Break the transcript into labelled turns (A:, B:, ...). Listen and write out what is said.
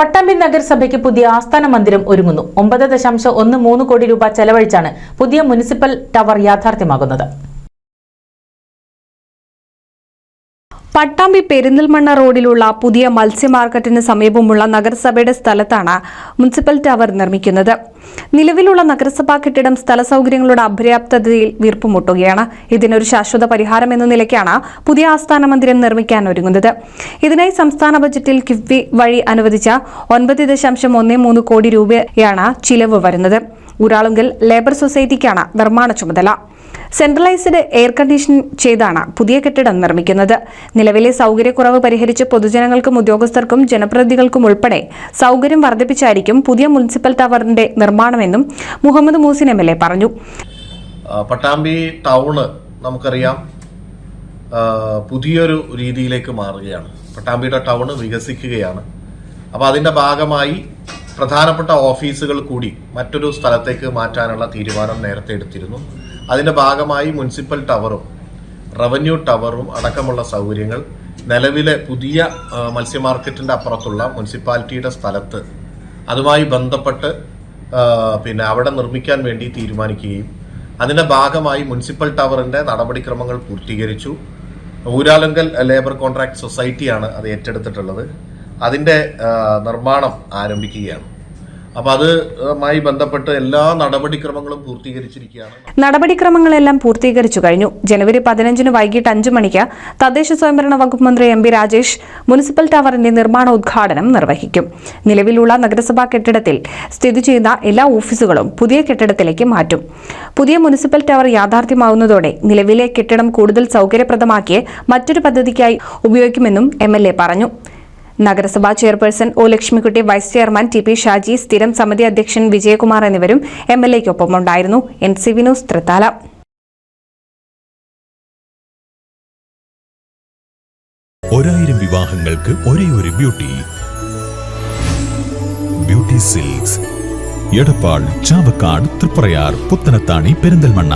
A: പട്ടാമ്പി നഗരസഭയ്ക്ക് പുതിയ ആസ്ഥാന മന്ദിരം ഒരുങ്ങുന്നു. ഒമ്പത് ദശാംശം ഒന്ന് മൂന്ന് കോടി രൂപ ചെലവഴിച്ചാണ് പുതിയ മുനിസിപ്പൽ ടവർ യാഥാർത്ഥ്യമാകുന്നത്.
B: പട്ടാമ്പി പെരിന്തൽമണ്ണ റോഡിലുള്ള പുതിയ മത്സ്യ മാർക്കറ്റിന് സമീപമുള്ള നഗരസഭയുടെ സ്ഥലത്താണ് മുനിസിപ്പൽ ടവർ നിർമ്മിക്കുന്നത്. നിലവിലുള്ള നഗരസഭാ കെട്ടിടം സ്ഥല സൗകര്യങ്ങളുടെ അപര്യാപ്തതയിൽ വീർപ്പുമുട്ടുകയാണ്. ഇതിനൊരു ശാശ്വത പരിഹാരം എന്ന നിലയ്ക്കാണ് പുതിയ ആസ്ഥാന മന്ദിരം നിർമ്മിക്കാൻ ഒരുങ്ങുന്നത്. ഇതിനായി സംസ്ഥാന ബജറ്റിൽ കിഫ്ബി വഴി അനുവദിച്ച ഒൻപത് ദശാംശം ഒന്ന് മൂന്ന് കോടി രൂപയാണ് ചിലവ് വരുന്നത്. ഊരാളുങ്കൽ ലേബർ സൊസൈറ്റിക്കാണ് നിർമ്മാണ ചുമതല. സെൻട്രലൈസ്ഡ് എയർ കണ്ടീഷൻ ചെയ്താണ് പുതിയ കെട്ടിടം നിർമ്മിക്കുന്നത്. നിലവിലെ സൗകര്യക്കുറവ് പരിഹരിച്ച് പൊതുജനങ്ങൾക്കും ഉദ്യോഗസ്ഥർക്കും ജനപ്രതിനിധികൾക്കും ഉൾപ്പെടെ സൗകര്യം വർദ്ധിപ്പിച്ചായിരിക്കും പുതിയ മുനിസിപ്പൽ ടവറിന്റെ നിർമ്മാണമെന്നും Muhammad Muhsin M L A പറഞ്ഞു.
C: പട്ടാമ്പി ടൗണ് നമുക്കറിയാം പുതിയൊരു രീതിയിലേക്ക് മാറുകയാണ്. പട്ടാമ്പിയുടെ ടൗണ് വികസിക്കുകയാണ്. അപ്പോൾ അതിന്റെ ഭാഗമായി പ്രധാനപ്പെട്ട ഓഫീസുകൾ കൂടി മറ്റൊരു സ്ഥലത്തേക്ക് മാറ്റാനുള്ള തീരുമാനം നേരത്തെ എടുത്തിരുന്നു. അതിന്റെ ഭാഗമായി മുനിസിപ്പൽ ടവറും റവന്യൂ ടവറും അടക്കമുള്ള സൗകര്യങ്ങൾ നിലവിലെ പുതിയ മത്സ്യ മാർക്കറ്റിന്റെ അപ്പുറത്തുള്ള മുനിസിപ്പാലിറ്റിയുടെ സ്ഥലത്ത് അതുമായി ബന്ധപ്പെട്ട് പിന്നെ അവിടെ നിർമ്മിക്കാൻ വേണ്ടി തീരുമാനിക്കുകയും അതിന്റെ ഭാഗമായി മുനിസിപ്പൽ ടവറിന്റെ നടപടിക്രമങ്ങൾ പൂർത്തീകരിച്ചു. ഊരാലങ്കൽ ലേബർ കോൺട്രാക്ട് സൊസൈറ്റിയാണ് അത് ഏറ്റെടുത്തിട്ടുള്ളത്. അതിന്റെ നിർമ്മാണം ആരംഭിക്കുകയാണ്. അപ്പൊ അതുമായി ബന്ധപ്പെട്ട് എല്ലാ നടപടിക്രമങ്ങളും പൂർത്തീകരിച്ചിരിക്കുകയാണ്.
B: നടപടിക്രമങ്ങളെല്ലാം പൂർത്തീകരിച്ചു കഴിഞ്ഞു. ജനുവരി പതിനഞ്ചിന് വൈകിട്ട് അഞ്ചു മണിക്ക് തദ്ദേശ സ്വയംഭരണ വകുപ്പ് മന്ത്രി എം ബി രാജേഷ് മുനിസിപ്പൽ ടവറിന്റെ നിർമ്മാണ ഉദ്ഘാടനം നിർവഹിക്കും. നിലവിലുള്ള നഗരസഭാ കെട്ടിടത്തിൽ സ്ഥിതി ചെയ്യുന്ന എല്ലാ ഓഫീസുകളും പുതിയ കെട്ടിടത്തിലേക്ക് മാറ്റും. പുതിയ മുനിസിപ്പൽ ടവർ യാഥാർത്ഥ്യമാവുന്നതോടെ നിലവിലെ കെട്ടിടം കൂടുതൽ സൗകര്യപ്രദമാക്കി മറ്റൊരു പദ്ധതിക്കായി ഉപയോഗിക്കുമെന്നും എം പറഞ്ഞു. നഗരസഭാ chairperson O Lakshmikutty vice chairman T P Shaji സ്ഥിരം സമിതി അധ്യക്ഷൻ വിജയകുമാർ എന്നിവരും M L എക്കൊപ്പമുണ്ടായിരുന്നു N C V news Thrithala.
D: ഒരായിരം വിവാഹങ്ങൾക്ക് ഒരേ ഒരു beauty. Beauty silks. Edappal Chavakkad Thriprayar Puthanathani Perinthalmanna.